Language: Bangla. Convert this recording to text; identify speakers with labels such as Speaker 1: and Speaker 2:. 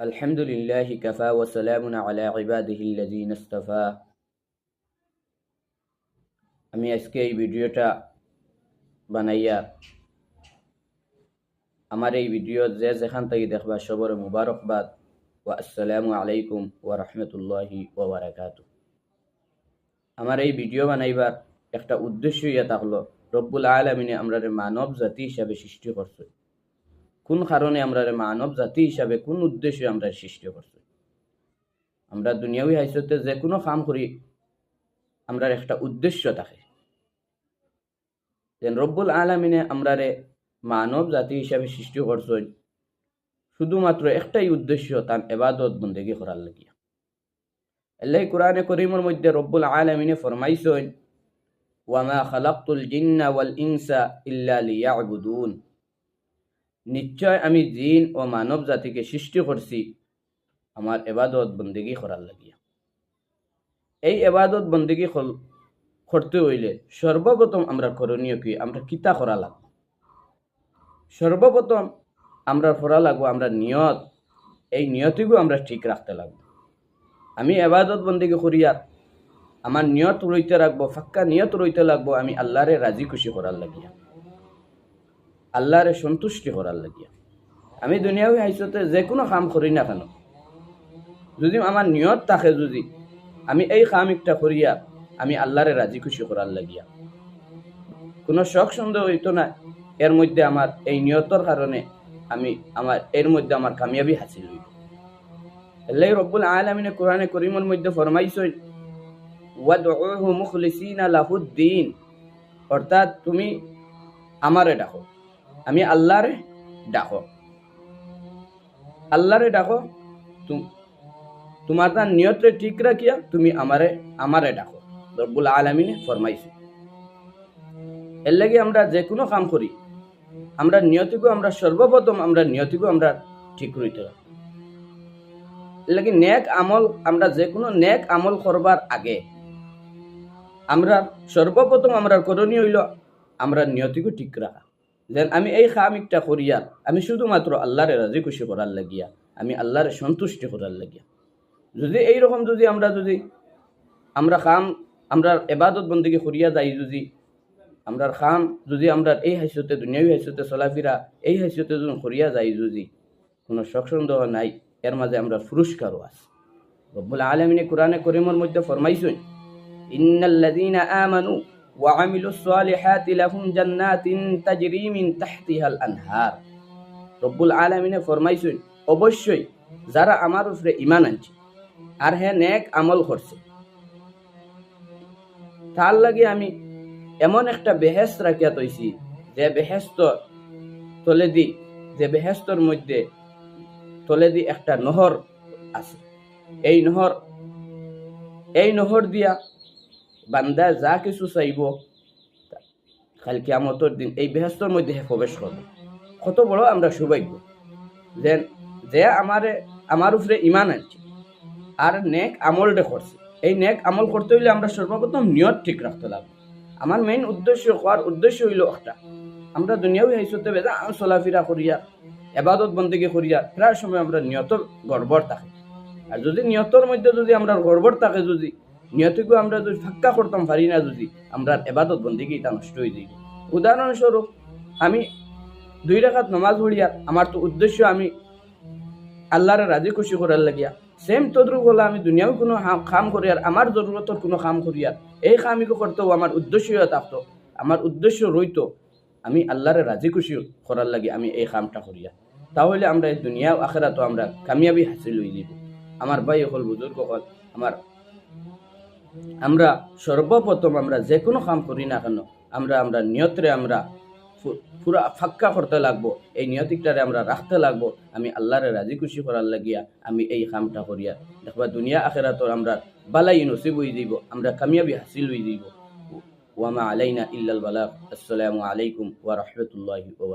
Speaker 1: الحمد لله كفى وسلام على عباده الذين اصطفى আমি আজকে এই ভিডিওটা বানাইয়া আমার এই ভিডিও যে যেখান থেকে দেখবা সবর মুবারকবাদ ওয়া আসসালামু আলাইকুম ওয়া রাহমাতুল্লাহি ওয়া বারাকাতু আমার এই ভিডিও বানাইবার একটা উদ্দেশ্য ইয়া থাকলো রব্বুল আলমিনে আমরা মানব জাতি হিসাবে সৃষ্টি করছে কোন কারণে আমরা মানব জাতি হিসাবে কোন উদ্দেশ্যে আমরা সৃষ্টি করছি? আমরা দুনিয়াবি হাইসতে যে কোনো কাম করি, আমরা একটা উদ্দেশ্য থাকে। যেন রব্বুল আলমিনে আমরা মানব জাতি হিসাবে সৃষ্টি করছেন শুধুমাত্র একটাই উদ্দেশ্য তার এবাদত বন্দেগী করার লাগিয়া। আল্লাহ কোরআনে করিমের মধ্যে রব্বুল আলমিনে ফরমাইছেন ওয়ামা খালাক্তুল জিন্না ওয়াল ইনসা ইল্লা লিয়াবুদুন। নিশ্চয় আমি জিন ও মানব জাতিকে সৃষ্টি করছি আমার এবাদত বন্দেগী করার লাগিয়া। এই এবাদত বন্দেগী করতে হইলে সর্বপ্রথম আমরা করণীয় কি, আমরা কিতা করা লাগবো। সর্বপ্রথম আমরা করা লাগবো, আমরা নিয়ত, এই নিয়তিগু আমরা ঠিক রাখতে লাগবো। আমি এবাদত বন্দেগী করিয়ার আমার নিয়ত রইতে রাখব ফাক্কা নিয়ত রইতে লাগবো, আমি আল্লাহরে রাজি খুশি করার লাগিয়া। আল্লাহরে সন্তুষ্টি করার লাগিয়া। আমি দুনিয়াবি হাইসতে যে কোনো কাম করি না কেন? যদি আমার নিয়ত থাকে যদি, আমি এই কাম একটা করিয়া আমি আল্লাহরে রাজি খুশি করার লাগিয়া। কোনো শখ সন্দেহ হইতো না, এর মধ্যে আমার এই নিয়তর কারণে আমি আমার, এর মধ্যে আমার কামিয়াবি হাসিল হইব আল্লাহ রব্বুল আলমিনে কোরআনে করিমের মধ্যে ফরমাইছই ওয়াদউহু মুখলিসিনা লাহুদ্দিন। অর্থাৎ তুমি আমারে ডাকো। আমি আল্লাহরে ডাকো। আল্লাহরে ডাকো তোমার তার নিয়তে ঠিক রাখিয়া তুমি আমারে আমারে ডাকো রব্বুল আলমিনে ফরমাইছে এর লাগে আমরা যে কোনো কাম করি, আমরা নিয়তিকে আমরা সর্বপ্রথম আমরা নিয়তিকে আমরা ঠিক রাখব এর লাগে নেক আমল, আমরা যে কোনো নেক আমল করবার আগে, আমরা সর্বপ্রথম আমরা করণীয় হইল, আমরা নিয়তিকে ঠিক রাখা যেন আমি এই খামিকটা করিয়া, আমি শুধুমাত্র আল্লাহরে রাজি খুশি করার লাগিয়া, আমি আল্লাহরে সন্তুষ্টি করার লাগিয়া। যদি এইরকম যদি আমরা যদি, আমরা খাম, আমরা এবাদত বন্দিকে করিয়া যাই যদি, আমরা খাম, যদি আমরা এই হাইসতে, দুনিয়াবি হাইসতে চলাফিরা, এই হাইসতে যদি করিয়া যাই যদি, কোনো শখ সন্দেহ নাই, এর মাঝে আমরা পুরস্কারও আছে। রব্বুল আলমিনে কোরআনে করিমের মধ্যে ফরমাইছেন, ইন্নাল্লাযীনা আমানু وعملوا الصالحات لهم جنات تجري من تحتها الانهار রব্বুল আলমিনে ফরমাইছেন অবশ্যই যারা আমার উপরে ইমান আনছে আর হ্যাঁ নেক আমল করছে তার লাগে আমি এমন একটা বেহেস্ত রাখিয়া তৈছি যে বেহেস্ত তলে দি যে বেহেস্তর মধ্যে তলে দি একটা নহর আছে এই নহর এই নহর দিয়া বান্দা যা কিছু চাইব খাল কিয়ামতর দিন এই বেহেস্তর মধ্যে হে প্রবেশ করব কত বড় আমরা সৌভাগ্য যে যে আমারে আমার উপরে ইমান আনছে আর নেক আমলটা করছে এই নেক আমল করতে হইলে আমরা সর্বপ্রথম নিয়ত ঠিক রাখতে লাগবে। আমার মেইন উদ্দেশ্য হওয়ার উদ্দেশ্য হইল একটা। আমরা দুনিয়াও হাইসতে বেজা চলাফেরা করিয়া এবাদত বন্দিকে করিয়া প্রায় সময় আমরা নিয়ত গড়বড় থাকে। আর যদি নিয়তর মধ্যে যদি আমরা গড়বড় থাকে যদি নিয়তকে আমরা যদি ফাক্কা করতাম পারি না যদি, আমরা এবাদত বন্দিকে এটা নষ্ট হয়ে যাইব উদাহরণস্বরূপ, আমি দুই রেখাত নমাজ পড়িয়া, আমার তো উদ্দেশ্য আমি আল্লাহরে রাজি খুশি করার লাগিয়া সেম তদ্রুপ হলে আমি দুনিয়াও কোনো কাম করি আর আমার জরুরতর কোনো কাম করি আর এই কামিকে করতেও আমার উদ্দেশ্য থাকতো। আমার উদ্দেশ্য রইতো, আমি আল্লাহরে রাজি খুশি করার লাগে আমি এই কামটা করিয়া। তাহলে আমরা এই দুনিয়া আখেরা তো আমরা কামিয়াবি হাসিল হয়ে যাব আমার ভাই হল বুজুর্গ হল, আমার আমরা সর্বপ্রথম আমরা যে কোনো কাম করি না কেন, আমরা আমরা নিয়তরে আমরা পুরা ফাক্কা করতে লাগবো, এই নিয়তিকটারে আমরা রাখতে লাগবো, আমি আল্লাহরে রাজি খুশি করার লাগিয়া আমি এই কামটা করিয়া দেখবা দুনিয়া আখেরা তো আমরা বালাই নসিব হয়ে দিব আমরা কামিয়াবি হাসিল হয়ে দিব ওয়ামা আলাইনা ইল্লাল বালাক আসসালামু আলাইকুম ওয়া রাহমাতুল্লাহি ওয়া